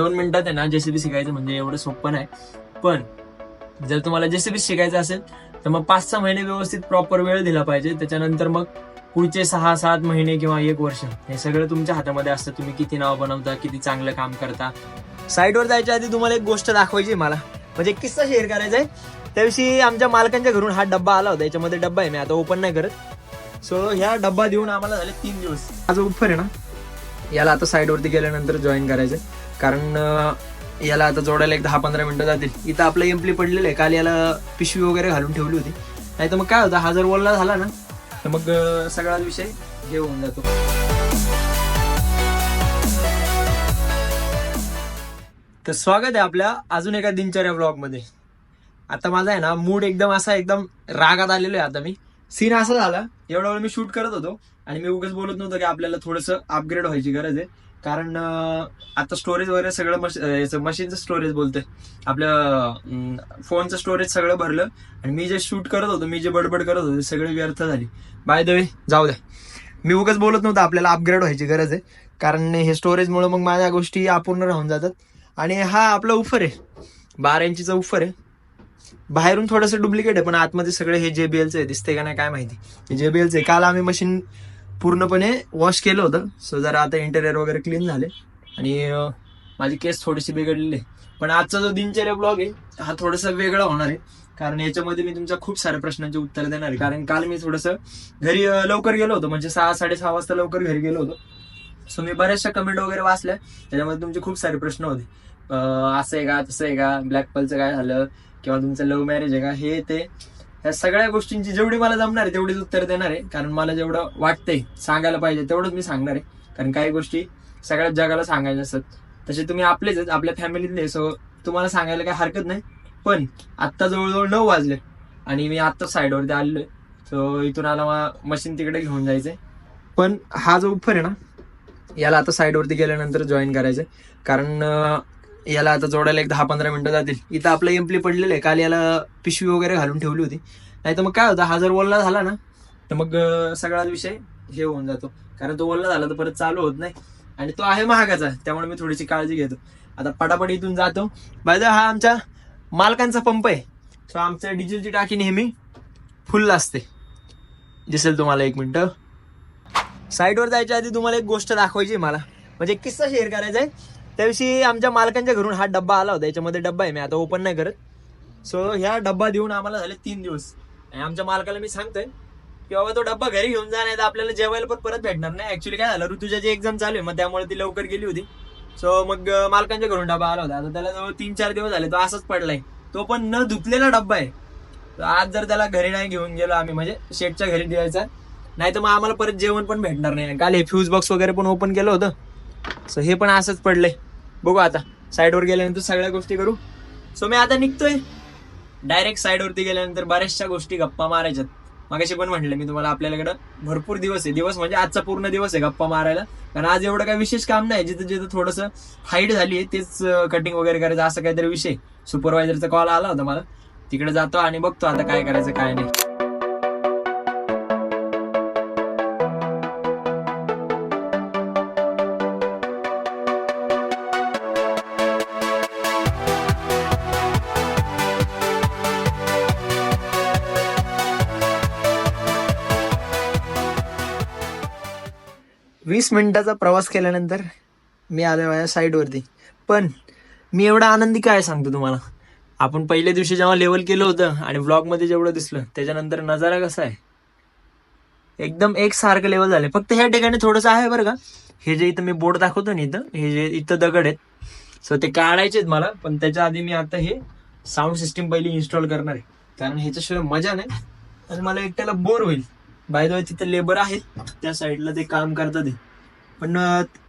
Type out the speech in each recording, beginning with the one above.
दोन मिनिटात आहे ना जेसीबी शिकायचं म्हणजे एवढं सोपं नाही. पण जर तुम्हाला जेसीबी शिकायचं असेल तर मग पाच सहा महिने व्यवस्थित प्रॉपर वेळ दिला पाहिजे. त्याच्यानंतर मग पुढचे सहा सात महिने किंवा एक वर्ष हे सगळं तुमच्या हातामध्ये असतं. तुम्ही किती नाव बनवता किती चांगलं काम करता. साईडवर जायच्या आधी तुम्हाला एक गोष्ट दाखवायची मला. म्हणजे एक किस्सा शेअर करायचा आहे. त्याविषयी आमच्या मालकांच्या घरून हा डब्बा आला होता. याच्यामध्ये डब्बा आहे मी आता ओपन नाही करत. सो ह्या डब्बा देऊन आम्हाला झाले तीन दिवस. हा जो आहे ना. याला आता साईडवरती गेल्यानंतर जॉईन करायचं कारण याला आता जोडायला एक दहा पंधरा मिनिटं जातील. इथं आपलं एम्पली पडलेलं आहे. काल याला पिशवी वगैरे घालून ठेवली होती. नाही तर मग काय होतं? हा जर वल्ला झाला ना तर मग सगळाच सगळा विषय हे होऊन जातो. तर स्वागत आहे आपल्या अजून एका दिनचर्या ब्लॉगमध्ये आता माझा आहे ना मूड एकदम असा एकदम रागात आलेलो आहे आता मी. सीन असा झाला एवढा वेळ मी शूट करत होतो आणि मी उगाच बोलत नव्हतो की आपल्याला थोडंसं अपग्रेड व्हायची गरज आहे. कारण आता स्टोरेज वगैरे सगळं मश- याचं मशीनचं स्टोरेज बोलते आपलं फोनचं स्टोरेज सगळं भरलं आणि मी जे शूट करत होतो मी जे बडबड करत होतो सगळी व्यर्थ झाली. बाय द वे जाऊ द्या. मी उगाच बोलत नव्हतं आपल्याला अपग्रेड व्हायची गरज आहे. कारण हे स्टोरेजमुळे मग माझ्या गोष्टी अपूर्ण राहून जातात. आणि हा आपला उफर आहे. बारा इंचीचा उफर आहे. बाहेरून थोडंसं डुप्लिकेट आहे पण आतमध्ये सगळे हे जेबीएलचं आहे दिसते का नाही काय माहिती. हे जेबीएलचं आहे. काल आम्ही मशीन पूर्णपणे वॉश केलं होतं. सो जरा आता इंटेरियर वगैरे क्लीन झाले. आणि माझी केस थोडीशी बिघडलेली आहे. पण आजचा जो दिनचर्या ब्लॉग आहे हा थोडासा वेगळा होणार आहे. कारण याच्यामध्ये मी तुमच्या खूप साऱ्या प्रश्नांची उत्तर देणार आहे. कारण काल मी थोडंसं घरी लवकर गेलो होतो. म्हणजे सहा साडेसहा वाजता लवकर घरी गेलो होतो. सो मी बऱ्याचशा कमेंट वगैरे वाचल्या. त्याच्यामध्ये तुमचे खूप सारे प्रश्न होते. असं आहे का तसं आहे का ब्लॅक पलचं काय झालं? किंवा तुमचं लव्ह मॅरेज आहे का? हे ते ह्या सगळ्या गोष्टींची जेवढी मला जमणार आहे तेवढीच उत्तर देणार आहे. कारण मला जेवढं वाटतंय सांगायला पाहिजे तेवढंच मी सांगणार आहे. कारण काही गोष्टी सगळ्याच जगाला सांगायच्या असतात. तसे तुम्ही आपलेच आहेत आपल्या फॅमिलीतले सो तुम्हाला सांगायला काही हरकत नाही. पण आत्ता जवळजवळ नऊ वाजले आणि मी आत्ता साईडवरती आलेलो सो इथून आला मशीन तिकडे घेऊन जायचंय. पण हा जो उफर आहे ना याला आता साईडवरती गेल्यानंतर जॉईन करायचंय. कारण याला आता जोडायला एक दहा पंधरा मिनिटं जातील. इथं आपलं एम्पली पडलेलं आहे. काल याला पिशवी वगैरे घालून ठेवली होती. नाही तर मग काय होतं? हा जर वल्ला झाला ना तर मग सगळा विषय हे होऊन जातो. कारण तो वल्ला झाला तर परत चालू होत नाही. आणि तो आहे महागाचा त्यामुळे मी थोडीशी काळजी घेतो. आता पटापट इथून जातो. बाय हा आमच्या मालकांचा पंप आहे. सो आमच्या डिझेलची टाकी नेहमी फुल असते. दिसेल तुम्हाला एक मिनटं. साईडवर जायच्या आधी तुम्हाला एक गोष्ट दाखवायची आहे मला. म्हणजे एक किस्सा शेअर करायचा आहे. त्याविषयी आमच्या मालकांच्या घरून हा डब्बा आला होता. याच्यामध्ये डब्बा आहे मी आता ओपन नाही करत. सो ह्या डब्बा देऊन आम्हाला झाले तीन दिवस. आणि आमच्या मालकाला मी सांगतोय की बाबा तो डब्बा घरी घेऊन जा नाही तर आपल्याला जेवायला पण परत भेटणार नाही. ऍक्च्युली काय झालं ऋतुजाची एक्झाम चालू आहे मग त्यामुळे ती लवकर गेली होती. सो मग मालकांच्या घरून डब्बा आला होता. आता त्याला जवळ तीन चार दिवस झाले तो असाच पडलाय. तो पण न धुतलेला डब्बा आहे. तर आज जर त्याला घरी नाही घेऊन गेलो आम्ही म्हणजे शेटच्या घरी द्यायचा नाही तर मग आम्हाला परत जेवण पण भेटणार नाही. काल हे फ्यूज बॉक्स वगैरे पण ओपन केलं होतं. सो हे पण असंच पडलंय. बघू आता. साईडवर गेल्यानंतर सगळ्या गोष्टी करू. सो मी आता निघतोय. डायरेक्ट साईडवरती गेल्यानंतर बऱ्याचशा गोष्टी गप्पा मारायच्यात. मागाशी पण म्हटलं मी तुम्हाला आपल्याकडं भरपूर दिवस आहे. दिवस म्हणजे आजचा पूर्ण दिवस आहे गप्पा मारायला. कारण आज एवढं काही विशेष काम नाही. जिथं जिथं थोडंसं हाईट झाली आहे तेच कटिंग वगैरे करायचं असं काहीतरी विषय सुपरवायझरचा कॉल आला होता मला. तिकडे जातो आणि बघतो आता काय करायचं काय नाही. वीस मिनिटाचा प्रवास केल्यानंतर मी आलो माझ्या साईडवरती पण मी एवढा आनंदी काय सांगतो तुम्हाला? आपण पहिल्या दिवशी जेव्हा लेवल केलं होतं आणि ब्लॉगमध्ये जेवढं दिसलं त्याच्यानंतर नजारा कसा आहे? एकदम एक सारखं लेवल झालं फक्त ह्या ठिकाणी थोडंसं आहे बरं का. हे जे इथं मी बोर्ड दाखवतो ना इथं हे जे इथं दगड आहेत. सो ते काढायचेत मला पण त्याच्या आधी मी आता हे साऊंड सिस्टीम पहिली इन्स्टॉल करणार आहे. कारण ह्याच्याशिवाय मजा नाही. आणि मला एकट्याला बोर होईल. बाय द वे तिथं लेबर आहेत त्या साईडला ते काम करतात ते पण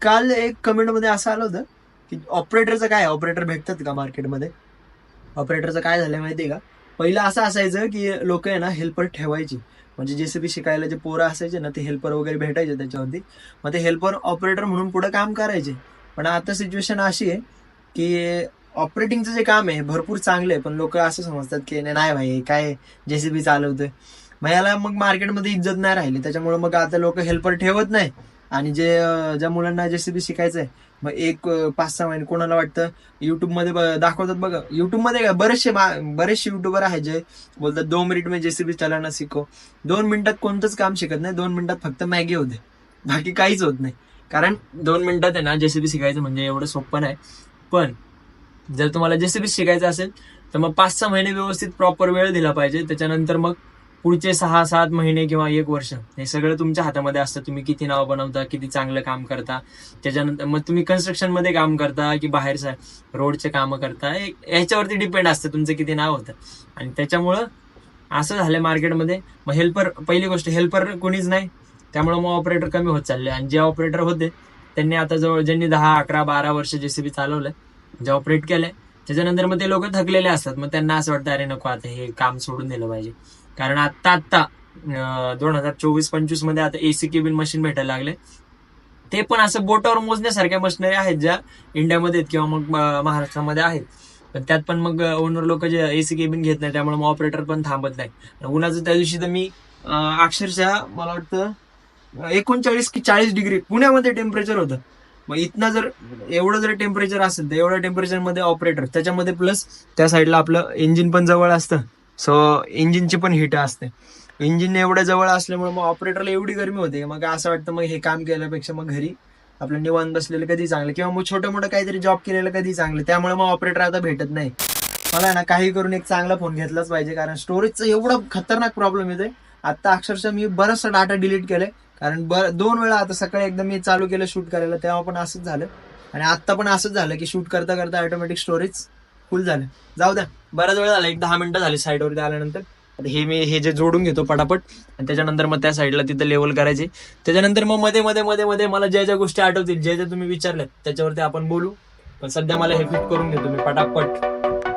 काल एक कमेंटमध्ये असं आलं होतं की ऑपरेटरचं काय ऑपरेटर भेटतात का मार्केटमध्ये? ऑपरेटरचं काय झालं माहितीये का? पहिलं असं असायचं की लोक आहे ना हेल्पर ठेवायची. म्हणजे जेसीबी शिकायला जे पोरं असायचे ना ते हेल्पर वगैरे भेटायचे त्याच्यावरती. मग ते हेल्पर ऑपरेटर म्हणून पुढे काम करायचे. पण आता सिच्युएशन अशी आहे की ऑपरेटिंगचं जे काम आहे भरपूर चांगलं आहे. पण लोक असं समजतात की नाही भाई काय जेसीबी चालवतोय? मग याला मग मार्केटमध्ये इज्जत नाही राहिली. त्याच्यामुळे मग आता लोक हेल्पर ठेवत नाही. आणि जे ज्या मुलांना जेसीबी शिकायचंय मग एक पाच सहा महिने कोणाला वाटतं युट्यूबमध्ये ब- दाखवतात बघा. युट्यूबमध्ये काय बरेचसे मा- बरेचसे युट्यूबर आहेत जे बोलतात दोन मिनिट मी जेसीबी चलाना शिको. दोन मिनिटात कोणतंच काम शिकत नाही दोन मिनिटात फक्त मॅगी होते. बाकी काहीच होत नाही. कारण दोन मिनिटात आहे ना जेसीबी शिकायचं म्हणजे एवढं सोपं नाही. पण जर तुम्हाला जेसीबी शिकायचं असेल तर मग पाच सहा महिने व्यवस्थित प्रॉपर वेळ दिला पाहिजे. त्याच्यानंतर मग पुढचे सहा सात महिने किंवा एक वर्ष हे सगळं तुमच्या हातामध्ये असतं. तुम्ही किती नाव बनवता किती चांगलं काम करता त्याच्यानंतर मग तुम्ही कन्स्ट्रक्शनमध्ये काम करता की बाहेर रोडचे कामं करता याच्यावरती डिपेंड असतं तुमचं किती नाव होतं. आणि त्याच्यामुळं असं झालं मार्केटमध्ये. मग हेल्पर पहिली गोष्ट हेल्पर कोणीच नाही. त्यामुळे मग ऑपरेटर कमी होत चालले आणि जे ऑपरेटर होते त्यांनी आता जवळ ज्यांनी दहा अकरा बारा वर्ष जेसीबी चालवलंय जे ऑपरेट केलंय त्याच्यानंतर मग ते लोक थकलेले असतात. मग त्यांना असं वाटतं अरे नको आता हे काम सोडून दिलं पाहिजे. कारण आत्ता आत्ता दोन हजार चोवीस पंचवीसमध्ये आता एसी केबिन मशीन भेटायला लागले. ते पण असं बोटावर मोजण्यासारख्या मशिनरी आहेत ज्या इंडियामध्ये किंवा मग महाराष्ट्रामध्ये आहेत. पण त्यात पण मग ओनर लोक जे एसी केबिन घेत नाही त्यामुळे मग ऑपरेटर पण थांबत नाही उन्हाचं त्या दिवशी तर मी अक्षरशः मला वाटतं एकोणचाळीस की चाळीस डिग्री पुण्यामध्ये टेम्परेचर होतं. मग इथनं जर एवढं जर टेम्परेचर असेल तर एवढ्या टेम्परेचरमध्ये ऑपरेटर त्याच्यामध्ये प्लस त्या साईडला आपलं इंजिन पण जवळ असतं. सो इंजिनची पण हिट असते. इंजिन एवढ्या जवळ असल्यामुळे मग ऑपरेटरला एवढी गरमी होते. मग असं वाटतं मग हे काम केल्यापेक्षा मग घरी आपलं निवांत बसलेलं कधी चांगलं. किंवा मग छोटं मोठं काहीतरी जॉब केलेलं कधी चांगलं. त्यामुळे मग ऑपरेटर आता भेटत नाही. मला आहे ना काही करून एक चांगला फोन घेतलाच पाहिजे. कारण स्टोरेजचं एवढं खतरनाक प्रॉब्लेम येतोय. आता अक्षरशः मी बराचसा डाटा डिलीट केलाय. कारण बर दोन वेळा आता सकाळी एकदा मी चालू केलं शूट करायला. तेव्हा पण असंच झालं. आणि आत्ता पण असंच झालं की शूट करता करता ऑटोमॅटिक स्टोरेज फुल झालं. जाऊ द्या. बराच वेळ झाला. एक दहा मिनिटं झाली साईडवरती आल्यानंतर. हे मी हे जे जोडून घेतो पटापट आणि त्याच्यानंतर मग त्या साईडला तिथं लेवल करायचे. त्याच्यानंतर मग मध्ये मध्ये मध्ये मध्ये मला ज्या ज्या गोष्टी आठवतील ज्या ज्या तुम्ही विचारल्यात त्याच्यावरती आपण बोलू. पण सध्या मला हे फिट करून घेतो मी पटापट.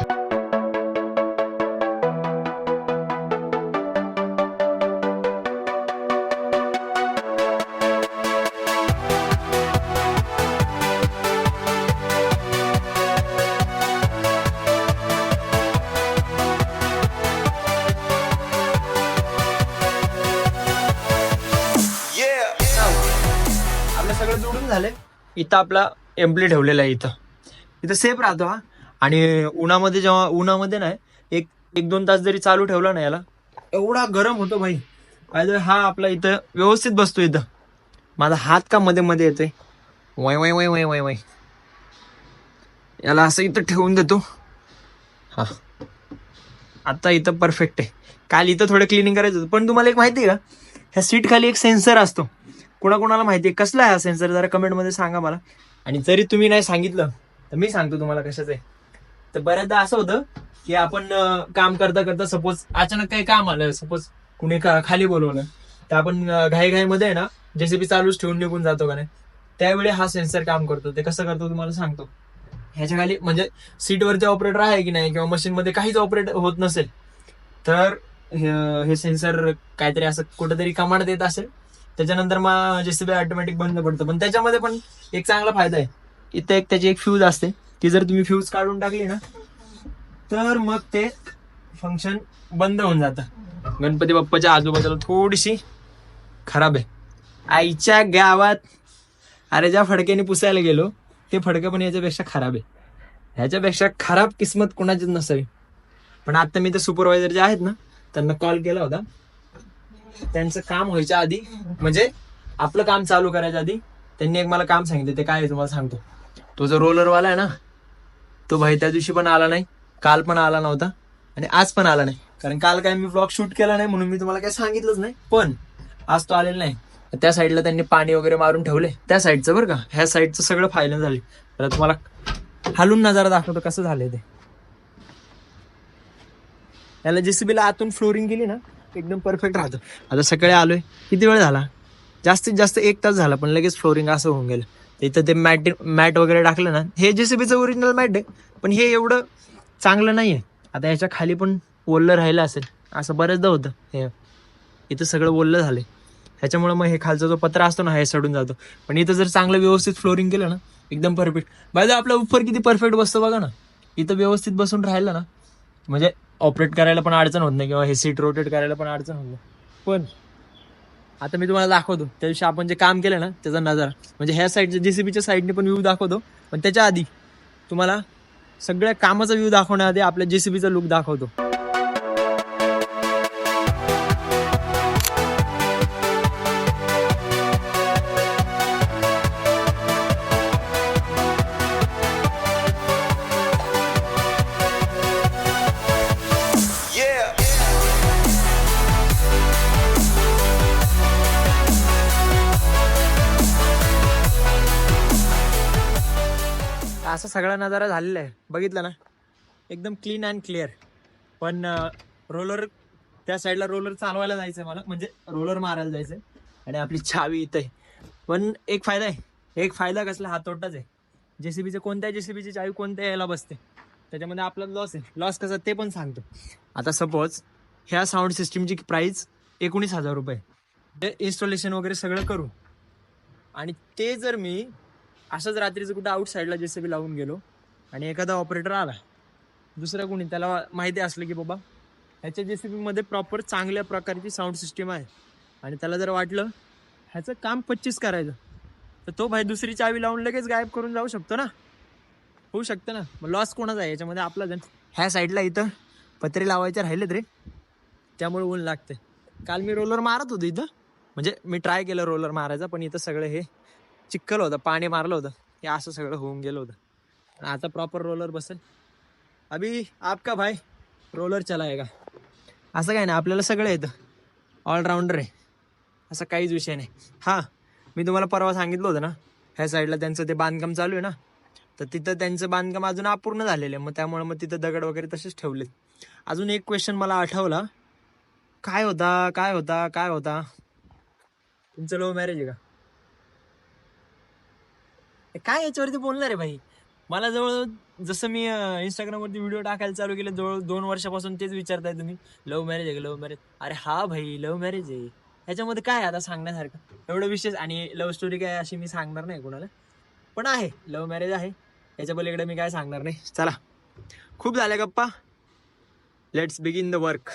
आता आपला एम्प्ली ठेवलेला आहे इथं. इथं सेफ राहतो हा. आणि उन्हामध्ये जेव्हा उन्हामध्ये नाही एक एक दोन तास जरी चालू ठेवला ना याला एवढा गरम होतो भाई. काय हा आपला इथं व्यवस्थित बसतो इथं. माझा हात का मध्ये मध्ये येतोय? वय वय वय वय वय वय. याला असं इथं ठेवून देतो. हा. आता इथं परफेक्ट आहे. काल इथं थोडं क्लिनिंग करायचं होतं पण तुम्हाला एक माहिती आहे का? ह्या सीट खाली एक सेन्सर असतो. कोणाकोणाला माहिती आहे कसला आहे हा सेन्सर जरा कमेंटमध्ये सांगा मला. आणि जरी तुम्ही नाही सांगितलं तर मी सांगतो तुम्हाला कशाचं आहे. तर बऱ्याचदा असं होतं की आपण काम करता करता सपोज अचानक काही काम आलं सपोज कुणी का- खाली बोलवलं तर आपण घाईघाईमध्ये आहे ना जेसीबी चालूच ठेवून निघून जातो का नाही? त्यावेळी हा सेन्सर काम करतो. ते कसं करतो तुम्हाला सांगतो. ह्याच्या खाली म्हणजे सीटवरचे ऑपरेटर आहे की नाही किंवा मशीनमध्ये काहीच ऑपरेट होत नसेल तर हे- हे सेन्सर काहीतरी असं कुठंतरी कमांड देत असेल. त्याच्यानंतर मग जेसीबी ऑटोमॅटिक बंद पडतं. पण त्याच्यामध्ये पण एक चांगला फायदा आहे. इथं एक त्याची एक फ्यूज असते. ती जर तुम्ही फ्यूज काढून टाकली ना तर मग ते फंक्शन बंद होऊन जातं. गणपती बाप्पाच्या आजूबाजूला थोडीशी खराब आहे. आईच्या गावात अरे ज्या फडक्याने पुसायला गेलो ते फडकं पण याच्यापेक्षा खराब आहे. ह्याच्यापेक्षा खराब किस्मत कोणाचीच नसावी. पण आता मी ते सुपरवायझर जे आहेत ना त्यांना कॉल केला होता. त्यांचं काम व्हायच्या आधी म्हणजे आपलं काम चालू करायच्या आधी त्यांनी एक मला काम सांगितलं ते काय आहे तुम्हाला सांगतो. तो जो रोलरवाला आहे ना तो भाई त्या दिवशी पण आला नाही काल पण आला नव्हता आणि आज पण आला नाही. कारण काल काय मी ब्लॉग शूट केला नाही म्हणून मी तुम्हाला काय सांगितलंच नाही. पण आज तो आलेला नाही. त्या साईडला त्यांनी पाणी वगैरे मारून ठेवले. त्या साईडचं बरं का ह्या साईडचं सगळं फायनल झाले. तर तुम्हाला हालून नजारा दाखवतो कसं झालंय ते. याला जेसीबीला आतून फ्लोरिंग केली ना एकदम परफेक्ट राहतं. आता सकाळी आलोय. किती वेळ झाला? जास्तीत जास्त एक तास झाला पण लगेच फ्लोरिंग असं होऊन गेलं. इथं ते मॅट मॅट वगैरे टाकलं ना हे जेसीबीचं ओरिजिनल मॅट आहे पण हे एवढं चांगलं नाही आहे आता ह्याच्या खाली पण ओललं राहिलं असेल असं बरेचदा होतं. हे इथं सगळं ओललं आहे ह्याच्यामुळं मग हे खालचा जो पत्रा असतो ना हे सडून जातो. पण इथं जर चांगलं व्यवस्थित फ्लोरिंग केलं ना एकदम परफेक्ट बाय आपला उपर किती परफेक्ट बसतो बघा ना. इथं व्यवस्थित बसून राहिलं ना म्हणजे ऑपरेट करायला पण अडचण होत नाही किंवा हे सीट रोटेट करायला पण अडचण होत नाही. पण आता मी तुम्हाला दाखवतो. त्या दिवशी आपण जे काम केलं ना त्याचा नजारा. म्हणजे ह्या साईडच्या जेसीबीच्या साईडने पण व्ह्यू दाखवतो. पण त्याच्या आधी तुम्हाला सगळ्या कामाचा व्ह्यू दाखवण्याआधी आपल्या जेसीबीचा लुक दाखवतो. असा सगळा नजारा झालेला आहे. बघितलं ना? एकदम क्लीन अँड क्लिअर पण रोलर त्या साईडला रोलर चालवायला जायचं आहे मला. म्हणजे रोलर मारायला जायचं आहे आणि आपली छावी इथं आहे. पण एक फायदा आहे. एक फायदा कसला? हा तोटाच आहे. जेसीबीचे कोणत्या जेसीबीची चावी कोणत्या यायला बसते? त्याच्यामध्ये आपला लॉस आहे. लॉस कसा? ते पण सांगतो. आता सपोज ह्या साऊंड सिस्टीमची प्राईस एकोणीस हजार रुपये. ते इन्स्टॉलेशन वगैरे सगळं करू. आणि ते जर मी असंच रात्रीचं कुठं आउट साईडला बी लावून गेलो. आणि एखादा ऑपरेटर आला. दुसरा कोणी त्याला माहिती असलं की बाबा ह्याच्या जेसीबी मध्ये प्रॉपर चांगल्या प्रकारची साऊंड सिस्टीम आहे. आणि त्याला जर वाटलं ह्याचं काम पच्चीस करायचं. तर तो भाई दुसरी चावी लावून लगेच गायब करून जाऊ शकतो ना? होऊ शकतं ना? मग लॉस कोणाचा आहे? याच्यामध्ये आपला जण. ह्या साईडला इथं पत्रे लावायचे राहिलेत रे. त्यामुळे ऊन लागते काल मी रोलर मारत होतो इथं. म्हणजे मी ट्राय केलं रोलर मारायचा पण इथं सगळं हे चिक्कल होतं पाणी मारलं होतं. हे असं सगळं होऊन गेलं होतं. आता प्रॉपर रोलर बसेल. अभि आपका भाई? रोलर चलायगा असं काय नाही आपल्याला सगळं येतं. ऑलराऊंडर आहे. असं काहीच विषय नाही. हां मी तुम्हाला परवा सांगितलं होतं ना ह्या साईडला त्यांचं ते बांधकाम चालू आहे ना तर तिथं त्यांचं बांधकाम अजून अपूर्ण झालेलं आहे. मग त्यामुळे मग तिथं दगड वगैरे तसेच ठेवलेत. अजून एक क्वेश्चन मला आठवला. काय होता काय होता काय होता? तुमचं लव्ह मॅरेज आहे का? काय याच्यावरती बोलणार आहे भाई? मला जवळ जसं मी इंस्टाग्रामवरती व्हिडिओ टाकायला चालू केले जवळ दोन वर्षापासून तेच विचारताय तुम्ही. लव्ह मॅरेज आहे लव्ह मॅरेज अरे हा भाई लव्ह मॅरेज आहे. ह्याच्यामध्ये काय आहे आता सांगण्यासारखं? एवढं विशेष आणि लव्ह स्टोरी काय अशी मी सांगणार नाही कोणाला. पण आहे लव्ह मॅरेज आहे. याच्या पलीकडे मी काय सांगणार नाही. चला. खूप झाल्या गप्पा. लेट्स बिगिन द वर्क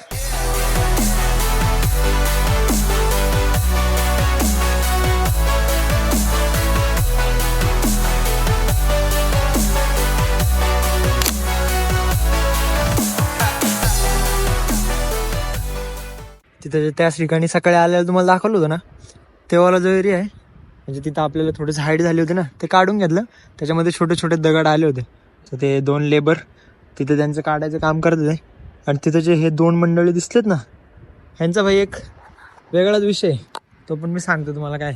तिथं त्याच ठिकाणी सकाळी आल्याला तुम्हाला दाखवलं होतं ना? तेव्हाला जो एरिया आहे म्हणजे तिथं आपल्याला थोडंसं हाईट झाली होती ना ते काढून घेतलं. त्याच्यामध्ये छोटे छोटे दगड आले होते. तर ते दोन लेबर तिथे त्यांचं काढायचं काम करत होते. आणि तिथं जे हे दोन मंडळी दिसलेत ना ह्यांचा भाई एक वेगळाच विषय आहे. तो पण मी सांगतो तुम्हाला काय.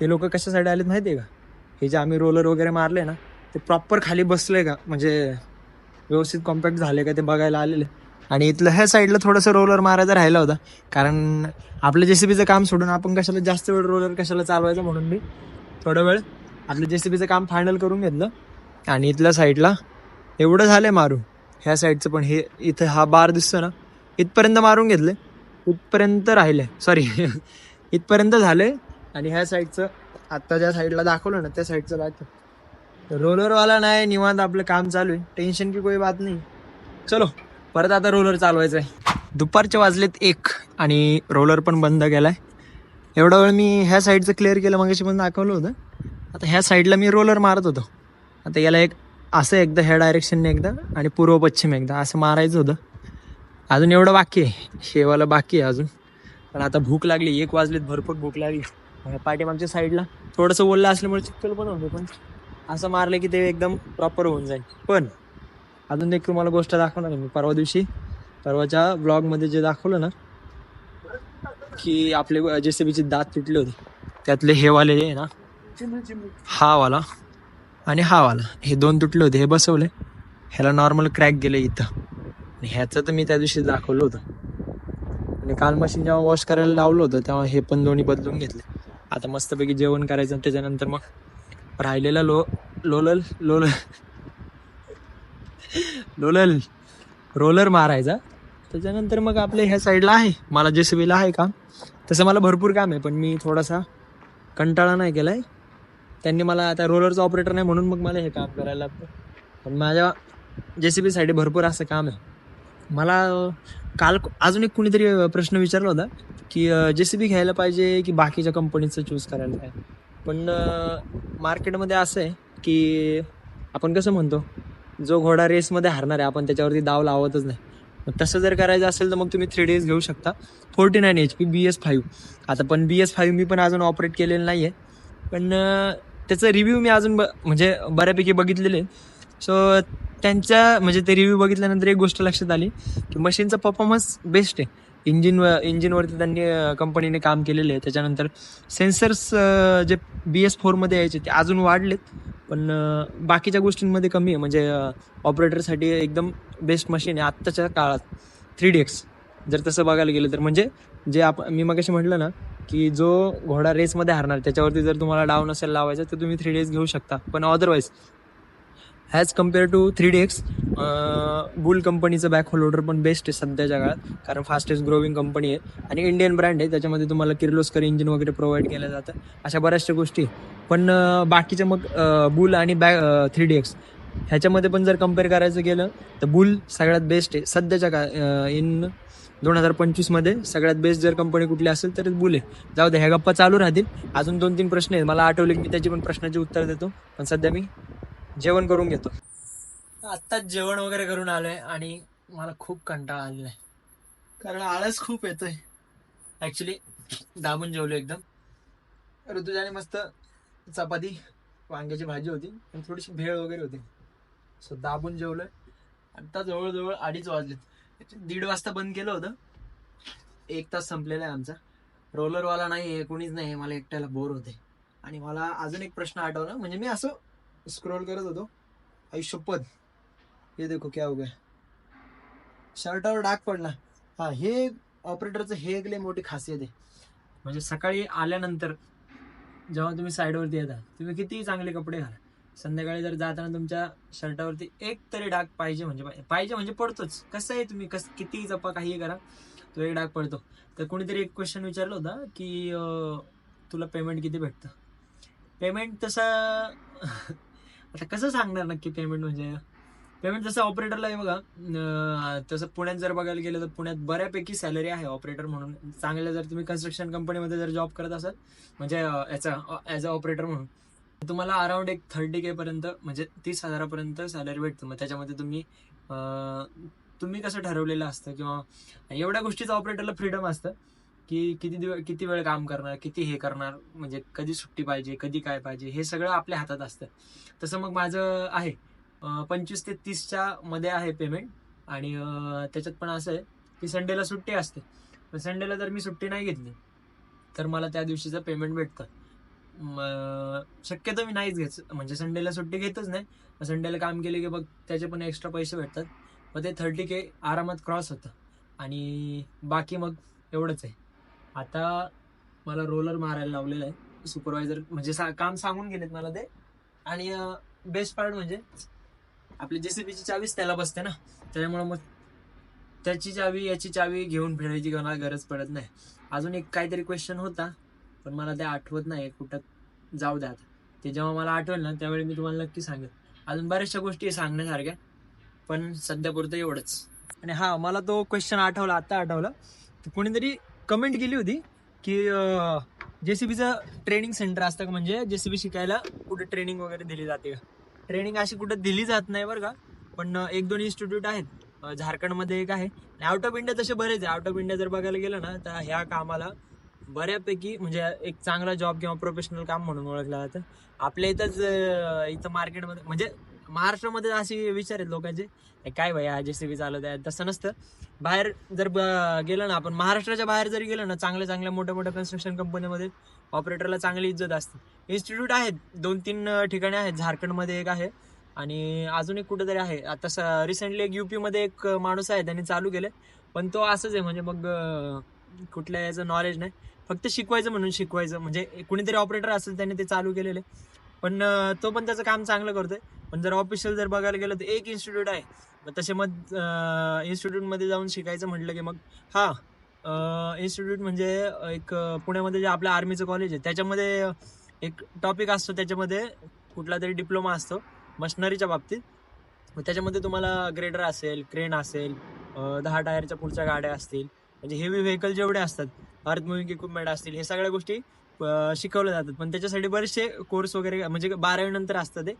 ते लोक कशासाठी आलेत माहिती आहे का? हे जे आम्ही रोलर वगैरे मारले ना ते प्रॉपर खाली बसले का? म्हणजे व्यवस्थित कॉम्पॅक्ट झाले का ते बघायला आलेले. आणि इथलं ह्या साईडला थोडंसं रोलर मारायचा राहिला होता. कारण आपलं जेसीबीचं काम सोडून आपण कशाला जास्त वेळ रोलर कशाला चालवायचं म्हणून मी थोडा वेळ आपलं जेसीबीचं काम फायनल करून घेतलं. आणि इथल्या साईडला एवढं झालं मारून. ह्या साईडचं पण हे इथं हा बार दिसतो ना इथपर्यंत मारून घेतले इथपर्यंत राहिले सॉरी इथपर्यंत झाले आणि ह्या साईडचं आत्ता ज्या साईडला दाखवलं ना त्या साईडचं बाकी रोलरवाला नाही निवांत आपलं काम चालू आहे. टेन्शन की कोई बात नाही. चलो. परत आता रोलर चालवायचं आहे दुपारचे वाजलेत एक आणि रोलर पण बंद केलाय. एवढा वेळ मी ह्या साईडचं क्लिअर केलं मग पण दाखवलं होतं. आता ह्या साईडला मी रोलर मारत होतो. आता याला एक असं एकदा ह्या डायरेक्शनने एकदा आणि पूर्व पश्चिम एकदा असं मारायचं होतं. अजून एवढं बाकी आहे. शेवाला बाकी आहे अजून. पण आता भूक लागली. एक वाजलेत भरपूर भूक लागली. पाठीमागच्या साईडला थोडंसं ओललं असल्यामुळे चिखल पण होतं पण असं मारलं की ते एकदम प्रॉपर होऊन जाईल. पण अजून एक तुम्हाला गोष्ट दाखवणार मी परवा दिवशी. परवाच्या ब्लॉगमध्ये जे दाखवलं ना की आपले जे सी दात तुटले होते. त्यातले हे वाले आहे ना हा वाला आणि हा वाला हे दोन तुटले होते हे बसवले. ह्याला नॉर्मल क्रॅक गेले इथं. आणि ह्याचं तर मी त्या दिवशी दाखवलं होतं. आणि काल मशीन जेव्हा वॉश करायला लावलं होतं तेव्हा हे पण दोन्ही बदलून घेतले. आता मस्तपैकी जेवण करायचं आणि त्याच्यानंतर मग राहिलेला लो लोलल लोलल रोलर मारायचा. त्याच्यानंतर मग आपल्या ह्या साईडला आहे. मला जे सीबीला आहे काम. तसं मला भरपूर काम आहे पण मी थोडासा कंटाळा नाही केला आहे त्यांनी मला आता रोलरचा ऑपरेटर नाही म्हणून मग मला हे काम करायला लागतं. पण माझ्या जे सी बीसाठी भरपूर असं काम आहे. मला काल अजून एक कुणीतरी प्रश्न विचारला होता की जे सी बी घ्यायला पाहिजे की बाकीच्या कंपनीचं चूज करायला पाहिजे? पण मार्केटमध्ये असं आहे की आपण कसं म्हणतो जो घोडा रेसमध्ये हारणार आहे आपण त्याच्यावरती दाव लावतच नाही. मग तसं जर करायचं असेल तर मग तुम्ही थ्री डेज घेऊ शकता. Forty nine H P B S five आता पण बी एस फाईव्ह मी पण अजून ऑपरेट केलेलं नाही आहे पण त्याचा रिव्ह्यू मी अजून ब म्हणजे बऱ्यापैकी बघितलेले सो त्यांच्या म्हणजे ते रिव्ह्यू बघितल्यानंतर एक गोष्ट लक्षात आली की मशीनचा परफॉर्मन्स बेस्ट आहे. इंजिन इंजिनवरती त्यांनी कंपनीने काम केलेले आहे. त्याच्यानंतर सेन्सर्स जे बी एस फोरमध्ये यायचे ते अजून वाढलेत पण बाकीच्या गोष्टींमध्ये कमी आहे. म्हणजे ऑपरेटरसाठी एकदम बेस्ट मशीन आहे आत्ताच्या काळात थ्री डी एक्स. जर तसं बघायला गेलं तर. म्हणजे जे आप मी मग असे म्हटलं ना की जो घोडा रेसमध्ये हारणार त्याच्यावरती जर तुम्हाला डाऊन असेल लावायचा तर तुम्ही थ्री डेज घेऊ शकता. पण otherwise as compare to three D X bull कंपनीचं बॅक होल्डर पण बेस्ट आहे सध्याच्या काळात कारण फास्टेस्ट ग्रोविंग कंपनी आहे. आणि इंडियन ब्रँड आहे त्याच्यामध्ये तुम्हाला किर्लोस्कर इंजिन वगैरे प्रोव्हाइड केलं जातं. अशा बऱ्याचशा गोष्टी पण बाकीच्या मग बुल आणि बॅक थ्री डी एक्स ह्याच्यामध्ये पण जर कंपेअर करायचं गेलं तर बुल सगळ्यात बेस्ट आहे. सध्याच्या का इन दोन हजार पंचवीसमध्ये सगळ्यात बेस्ट जर कंपनी कुठली असेल तर बुल आहे. जाऊ दे ह्या गप्पा चालू राहतील. अजून दोन तीन प्रश्न आहेत. मला आठवले की मी त्याची पण प्रश्नाची उत्तर देतो. पण सध्या मी जेवण करून घेतो. आत्ताच जेवण वगैरे करून आलोय आणि मला खूप कंटाळा आलेला आहे कारण आळस खूप येतोय. ऍक्च्युली दाबून जेवलो एकदम. ऋतुजाने मस्त चपाती वांग्याची भाजी होती आणि थोडीशी भेळ वगैरे होती. सो दाबून जेवलोय. आता जवळजवळ अडीच वाजलेत. दीड वाजता बंद केलं होतं. एक तास संपलेला आहे आमचा. रोलरवाला नाही आहे कोणीच नाही आहे मला एकट्याला बोर होते आणि मला अजून एक प्रश्न आठवला. म्हणजे मी असं स्क्रोल करत होतो. आयुष्यपद. हे देखो क्या हो गया. शर्टावर डाग पडला. हा हे ऑपरेटरचं हे एक लय मोठी खासियत आहे. म्हणजे सकाळी आल्यानंतर जेव्हा तुम्ही साईडवरती येता तुम्ही कितीही चांगले कपडे घाला. संध्याकाळी जर जाताना तुमच्या शर्टावरती एक तरी डाग पाहिजे म्हणजे पाहिजे. पाहिजे म्हणजे पडतोच. कसं आहे तुम्ही कस कितीही जपा काही करा तो एक डाग पडतो. तर कोणीतरी एक क्वेश्चन विचारलं होता की तुला पेमेंट किती भेटतं? पेमेंट तसं आता कसं सांगणार नक्की पेमेंट म्हणजे? पेमेंट जसं ऑपरेटरला आहे बघा तसं पुण्यात जर बघायला गेलं तर पुण्यात बऱ्यापैकी सॅलरी आहे ऑपरेटर म्हणून. चांगलं जर तुम्ही कन्स्ट्रक्शन कंपनीमध्ये जर जॉब करत असाल म्हणजे याचा ॲज अ ऑपरेटर म्हणून तुम्हाला अराउंड एक थर्टी के पर्यंत म्हणजे तीस हजारापर्यंत सॅलरी भेटतं. मग त्याच्यामध्ये तुम्ही तुम्ही कसं ठरवलेलं असतं? किंवा एवढ्या गोष्टीचं ऑपरेटरला फ्रीडम असतं. की किती दिवस किती वेळ काम करणार किती हे करणार म्हणजे कधी सुट्टी पाहिजे कधी काय पाहिजे हे सगळं आपल्या हातात असतं. तसं मग माझं आहे. पंचवीस ते तीसच्या मध्ये आहे पेमेंट आणि त्याच्यात पण असं आहे की संडेला सुट्टी असते. पण संडेला जर मी सुट्टी नाही घेतली तर मला त्या दिवशीचं पेमेंट भेटतं. शक्यतो मी नाहीच घेत म्हणजे संडेला सुट्टी घेतच नाही. संडेला काम केले की बघ त्याचे पण एक्स्ट्रा पैसे भेटतात. मग ते थर्टी के आरामात क्रॉस होतं. आणि बाकी मग एवढंच आहे. आता मला रोलर मारायला लावलेलं आहे. सुपरवायझर म्हणजे सा काम सांगून गेलेत मला ते. आणि बेस्ट पार्ट म्हणजे आपली जेसीबीची चावीच त्याला बसते ना. त्याच्यामुळे मग त्याची चावी याची चावी घेऊन फिरायची कोणाला गरज पडत नाही. अजून एक काहीतरी क्वेश्चन होता पण मला ते आठवत नाही कुठं. जाऊ द्या आता. ते जेव्हा मला आठवेल ना त्यावेळी मी तुम्हाला नक्की सांगेन अजून बऱ्याचशा गोष्टी सांगण्यासारख्या पण सध्या पुरतं एवढंच. आणि हा मला तो क्वेश्चन आठवला आता आठवला. कुणीतरी कमेंट केली होती की जेसीबीचं ट्रेनिंग सेंटर असतं का म्हणजे जेसीबी शिकायला कुठे ट्रेनिंग वगैरे दिली जाते का? ट्रेनिंग अशी कुठं दिली जात नाही बरं का पण एक दोन इन्स्टिट्यूट आहेत. झारखंडमध्ये एक आहे. आणि आउट ऑफ इंडिया तसे बरेच आहे आउट ऑफ इंडिया जर बघायला गेलं ना तर ह्या कामाला बऱ्यापैकी म्हणजे एक चांगला जॉब किंवा प्रोफेशनल काम म्हणून ओळखलं जातं. आपल्या इथंच इथं मार्केटमध्ये म्हणजे महाराष्ट्रामध्ये असे विचार आहेत लोकांचे. "हे काय भैया बी चालवत आहे? तसं नसतं. बाहेर जर ब- गेलं ना आपण महाराष्ट्राच्या बाहेर जरी गेलं ना चांगल्या चांगल्या मोठ्या मोठ्या कन्स्ट्रक्शन कंपनीमध्ये ऑपरेटरला चांगली इज्जत असते. इन्स्टिट्यूट आहेत दोन तीन ठिकाणी आहेत. झारखंडमध्ये एक आहे आणि अजून एक कुठेतरी आहे. आता रिसेंटली एक यूपीमध्ये एक माणूस आहे त्यांनी चालू केलं पण तो असंच आहे म्हणजे मग कुठल्या याचं नॉलेज नाही. फक्त शिकवायचं म्हणून शिकवायचं. म्हणजे कुणीतरी ऑपरेटर असेल त्याने ते चालू केलेले पण तो पण त्याचं काम चांगलं करतोय. पण जर ऑफिशियल जर बघायला गेलं तर एक इन्स्टिट्यूट आहे. मग तसे मग इन्स्टिट्यूटमध्ये जाऊन शिकायचं म्हटलं की मग हां इन्स्टिट्यूट म्हणजे एक पुण्यामध्ये जे आपल्या आर्मीचं कॉलेज आहे त्याच्यामध्ये एक टॉपिक असतो त्याच्यामध्ये कुठला तरी डिप्लोमा असतो मशनरीच्या बाबतीत. मग त्याच्यामध्ये तुम्हाला ग्रेडर असेल क्रेन असेल दहा टायरच्या पुढच्या गाड्या असतील म्हणजे हेवी व्हेकल जेवढे असतात अर्थ मुव्हिंग इक्विपमेंट असतील हे सगळ्या गोष्टी शिकवल्या जातात. पण त्याच्यासाठी बरेचसे कोर्स वगैरे म्हणजे बारावी नंतर असतं ते.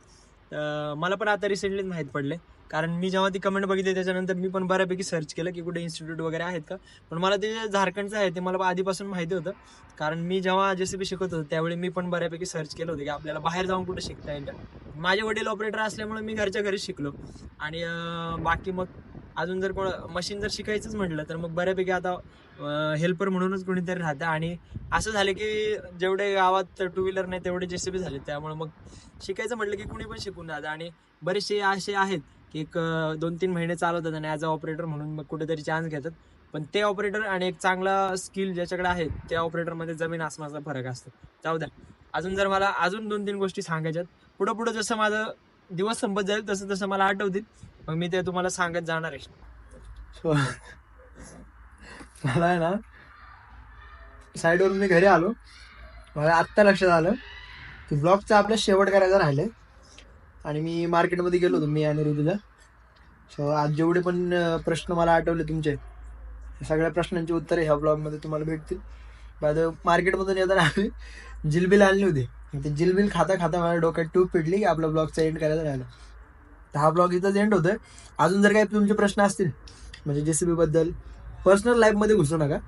मला पण आता रिसेंटलीच माहीत पडले. कारण मी जेव्हा ती कमेंट बघितली त्याच्यानंतर मी पण बऱ्यापैकी सर्च केलं की कुठे इन्स्टिट्यूट वगैरे आहेत का. पण मला ते झारखंडचं आहे ते मला आधीपासून माहिती होतं. कारण मी जेव्हा जे सी बी शिकत होतो त्यावेळी मी पण बऱ्यापैकी सर्च केलं होतं की आपल्याला बाहेर जाऊन कुठे शिकता येईल. माझे वडील ऑपरेटर असल्यामुळे मी घरच्या घरी शिकलो. आणि बाकी मग अजून जर कोण मशीन जर शिकायचंच म्हटलं तर मग बऱ्यापैकी आता हेल्पर म्हणूनच कोणीतरी राहतं. आणि असं झालं की जेवढे गावात टू व्हीलर नाही तेवढे जेसीबी झाले त्यामुळे मग शिकायचं म्हटलं की कुणी पण शिकून राहतं. आणि बरेचसे असे आहेत की एक दोन तीन महिने चालवतात आणि ॲज अ ऑपरेटर म्हणून मग कुठेतरी चान्स घेतात. पण ते ऑपरेटर आणि एक चांगला स्किल ज्याच्याकडे आहे त्या ऑपरेटरमध्ये जमीन आसमानाचा फरक असतो. जाऊ द्या. अजून जर मला अजून दोन तीन गोष्टी सांगायच्यात. पुढं पुढं जसं माझं दिवस संपत जाईल तसं तसं मला आठवतील. मग मी ते तुम्हाला सांगत जाणार आहे. So, मला आहे ना साईडवरून मी घरी आलो. मला आत्ता लक्षात आलं की ब्लॉगचा आपल्या शेवट करायचा राहिले आणि मी मार्केटमध्ये गेलो होतो मी आणि ऋतुजा सो आज जेवढे पण अं, प्रश्न मला आठवले तुमचे या सगळ्या प्रश्नांची उत्तरे ह्या ब्लॉगमध्ये तुम्हाला भेटतील. बाय मार्केटमधून येताना आम्ही जिलबिल आणली होती. ते जिलबिल खाता खाता माझ्या डोक्यात ट्यूब पिटली की आपला ब्लॉगचा एंड करायचा राहिला. तर हा ब्लॉग इथंच एंड होतोय. अजून जर काही तुमचे प्रश्न असतील म्हणजे जे सी बीबद्दल पर्सनल लाईफमध्ये घुसू नका.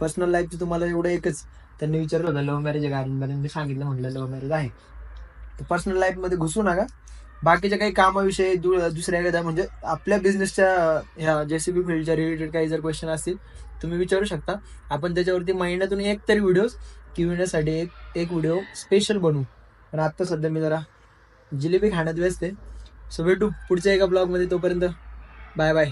पर्सनल लाईफचं तुम्हाला एवढं एकच त्यांनी विचारलं होतं लव्ह मॅरेज आहे मॅरेज मी सांगितलं म्हटलं लव्ह मॅरेज आहे. तर पर्सनल लाईफमध्ये घुसू नका. बाकीच्या काही कामाविषयी दु- दुसऱ्या एखाद्या म्हणजे आपल्या बिझनेसच्या ह्या जेसीबी फील्डच्या रिलेटेड काही जर क्वेश्चन असतील तुम्ही विचारू शकता. आपण त्याच्यावरती महिन्यातून एक तरी व्हिडिओज किविण्यासाठी एक एक व्हिडिओ स्पेशल बनवू. पण आत्ता सध्या मी जरा जिलेबी खाण्यात व्यस्त आहे. सो भेटू पुढच्या एका ब्लॉगमध्ये तोपर्यंत. Bye bye